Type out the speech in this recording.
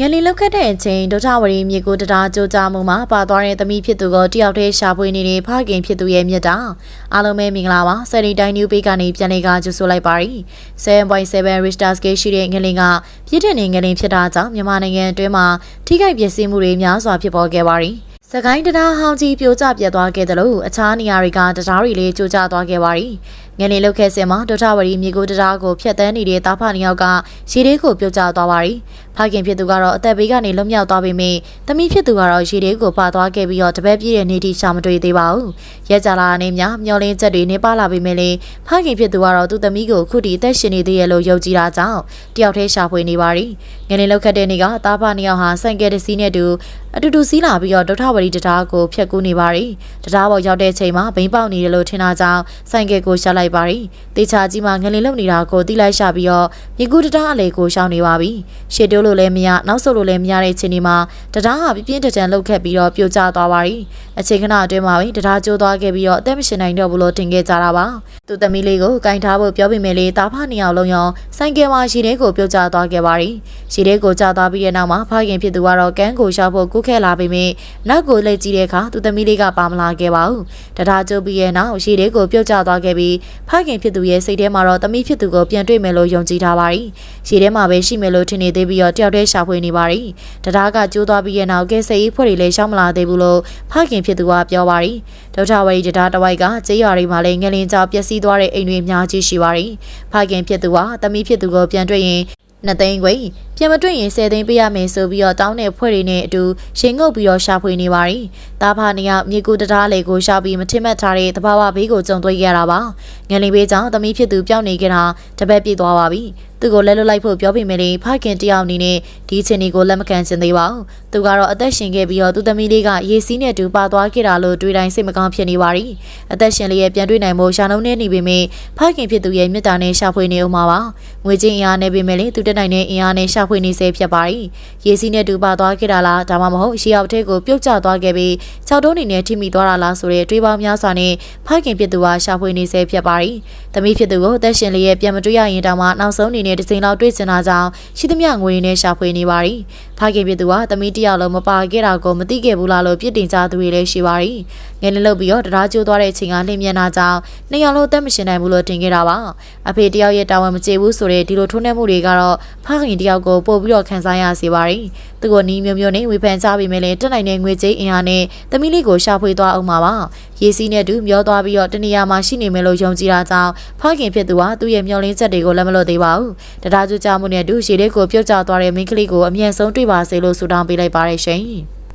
ငလီလောက်ခတ်တဲ့အချိန်ဒုထဝရီမြေကိုတရားကြိုးကြားမှုမှာပါသွားတဲ့သမီးဖြစ်သူကိုတယောက်တည်းရှာဖွေနေတဲ့ဖခင်ဖြစ်သူရဲ့မြတ်တာအားလုံးပဲမင်္ဂလာပါဆယ်ရီတိုင်းနျူပေကနေပြန်လေးကကြိုဆိုလိုက်ပါရီ7.7 Richter scale ရှိတဲ့ငလင်ကပြည့်တဲ့နေငလင်ဖြစ်တာကြောင့်မြန်မာနိုင်ငံအတွင်းမှာထိခိုက်ပျက်စီးမှုတွေများစွာဖြစ်ပေါ်ခဲ့ပါရီစကိုင်းတရားဟောင်းကြီးပြိုကျပြတ်သွားခဲ့တယ်လို့အခြားနေရာတွေကတရားတွေလည်းကြိုကျသွားခဲ့ပါရီငနေလောက်ခဲ့စင်မှာဒုထဝရီမြေကိုတရားကိုဖျက်ဆီးနေတဲ့တာဖနှစ်ယောက်ကရေလေးကိုပြုတ်ကျသွားပါရီ ဖခင်ဖြစ်သူကတော့အသက်ဘေးကနေလွတ်မြောက်သွားပေမယ့်သမီးဖြစ်သူကတော့ရေလေးကိုပါသွားခဲ့ပြီးတော့တပတ်ပြည့်တဲ့နေ့ထိရှာမတွေ့သေးပါဘူးရဲကြလာနေမြမျောလင်းချက်တွေနေပါလာပေမဲ့လေဖခင်ဖြစ်သူကတော့သူ့သမီးကိုခုထိအသက်ရှင်နေသေးရဲ့လို့ယုံကြည်တာကြောင့်တယောက်တည်းရှာဖွေနေပါရီငနေလောက်ခတ်တဲ့နေ့ကတာဖနှစ်ယောက်ဟာဆိုင်ကယ်တစ်စီးနဲ့တူအတူတူစီးလာပြီးတော့ဒုထဝရီတရားကိုဖျက်ကူးနေပါရီတရားပေါ်ရောက်တဲ့ချိန်မှာဘိန်းပေါက်နေတယ်လို့ထင်တာကြောင့်ဆိုင်ကယ်ကိုရှာလိုက်ပါရီတေချာကြီးမှငလင်လုံနေတာကိုတိလိုက်ရှာပြီးတော့မြေကူးတရားအလေကိုရှောင်းနေပါပြီရှေတိုးလို့လည်းမရနောက်ဆုတ်လို့လည်းမရတဲ့ချိန်ဒီမှာတရားဟာပြပြင်းထန်ထန်လှုပ်ခတ်ပြီးတော့ပြိုကျသွားပါရီအချိန်ခဏအတွင်းမှာပဲတရားကျိုးသွားခဲ့ပြီးတော့အသက်မရှင်နိုင်တော့ဘူးလို့တင်ခဲ့ကြတာပါသူသမီးလေးကိုကင်ထားဖို့ပြောပြမယ်လေတာဖနှစ်ယောက်လုံးရောဆိုင်ကယ်မှာရှီတဲ့ကိုပြုတ်ကျသွားခဲ့ပါရီရှီတဲ့ကိုကျသွားပြီးတဲ့နောက်မှာဖခင်ဖြစ်သူကတော့ကန်းကိုရှောက်ဖို့ကုခဲလာပေမယ့်နောက်ကိုလက်ကြည့်တဲ့အခါသူသမီးလေးကပါမလာခဲ့ပါဘူးတရားကျိုးပြီးရဲ့နောက်ရှီတဲ့ကိုပြုတ်ကျသွားခဲ့ပြီးဖခင်ဖြစ်သူရဲ့စိတ်ထဲမှာတော့သမီးဖြစ်သူကိုပြန်တွေ့မယ်လို့ယုံကြည်ထားပါရီရှီထဲမှာပဲရှိမယ်လို့ထင်နေသေးပြီးတော့တယောက်တည်းရှာဖွေနေပါရီတရားကကျိုးသွားပြီးရဲ့နောက်ကဲစိတ်ဖွဲ့တွေလည်းရှောင်းမလာသေးဘူးလို့ဖခင်ဖြစ်သူကပြောပါရီဒေါက်တာဝရီတရားတဝိုက်ကကျေးရွာတွေမှာလည်းငလင်ကြောပျက်စီးသွားတဲ့အိမ်တွေအများကြီးရှိပါရီဖခင်ဖြစ်သူကသမီးဖြစ်သူကိုပြန်တွေ့ရင်နှစ်သိန်းခွေပြန်မတွေ့ရင်10သိန်းပေးရမယ်ဆိုပြီးတော့တောင်းတဲ့ဖွဲ့တွေနဲ့အတူရှင်ငုတ်ပြီးတော့ရှာဖွေနေပါရီတာဖာနေကမြေကူတရားလေကိုရှာပြီးမထင်မှတ်ထားတဲ့တဘာဝဘေးကိုကြုံတွေ့ခဲ့တာပါငလင်ဘေးကြောင့်သမီးဖြစ်သူပျောက်နေကြတာတပတ်ပြည့်သွားပါပြီ သူကိုလက်လွတ်လိုက်ဖို့ပြောပေမဲ့ဖခင်တယောက်အနေနဲ့ ဒီချင်းဒီကိုလက်မခံချင်သေးပါဘူးသူကတော့အသက်ရှင်ခဲ့ပြီးတော့သူသမီးလေးကရေစီးနဲ့တူပါသွားခဲ့တာလို့တွေးတိုင်းစိတ်မကောင်းဖြစ်နေပါရီအသက်ရှင်လေးရဲ့ပြန်တွေ့နိုင်ဖို့ရှာနှုံးနေနေပေမဲ့ဖခင်ဖြစ်သူရဲ့မြတ်တာနဲ့ရှာဖွေနေအောင်ပါပါငွေချင်းအင်အားနဲ့ပေမဲ့လေသူတက်နိုင်တဲ့အင်အားနဲ့ရှာဖွေနေစေဖြစ်ပါရီရေစီးနဲ့တူပါသွားခဲ့တာလားဒါမှမဟုတ်ရှေးအောက်ထဲကိုပြုတ်ကျသွားခဲ့ပြီး၆တုံးနေနဲ့ထိမိသွားတာလားဆိုတဲ့တွေးပေါင်းများစွာနဲ့ဖခင်ဖြစ်သူကရှာဖွေနေစေဖြစ်ပါရီသမီးဖြစ်သူကိုအသက်ရှင်လေးရဲ့ပြန်မတွေ့ရရင်တောင်မှနောက်ဆုံးအနေနဲ့တစ်ချိန်လောက်တွေ့ချင်တာကြောင့်ရှိသမျှငွေနဲ့ရှာဖွေနေပါရီဖခင်ဖြစ်သူကသမီးတယောက်လုံးမပါခဲ့တာကိုမသိခဲ့ဘူးလားလို့ပြစ်တင်ကြသူတွေလည်းရှိပါရီငယ်လေးလုတ်ပြီးတော့တရားကျိုးသွားတဲ့အချိန်ကလင်းမြန်တာကြောင့်နှစ်ယောက်လုံးအသက်မရှင်နိုင်ဘူးလို့ထင်ခဲ့တာပါအဖေတယောက်ရဲ့တာဝန်မကျေဘူးဆိုတဲ့ဒီလိုထိုးနှက်မှုတွေကတော့ဖခင်တယောက်ကိုပို့ပြီးတော့ခံစားရစေပါရီ သူကနီးမျိုးမျိုးနဲ့ဝေဖန်ကြပြီးမြဲလဲတက်နိုင်တဲ့ငွေကြေးအင်အားနဲ့သမီးလေးကိုရှာဖွေသွားအောင်ပါပါရေစီးနဲ့တူမျောသွားပြီးတော့တနေရာမှာရှိနေမယ်လို့ယုံကြည်တာကြောင့်ဖခင်ဖြစ်သူကသူ့ရဲ့မျောလင်းချက်တွေကိုလက်မလွတ်သေးပါဘူးတရားကျကြမှုနဲ့တူရေလေးကိုပြုတ်ကျသွားတဲ့မိန်းကလေးကိုအမြန်ဆုံးတွေ့ပါစေလို့ဆုတောင်းပေးလိုက်ပါရရှင်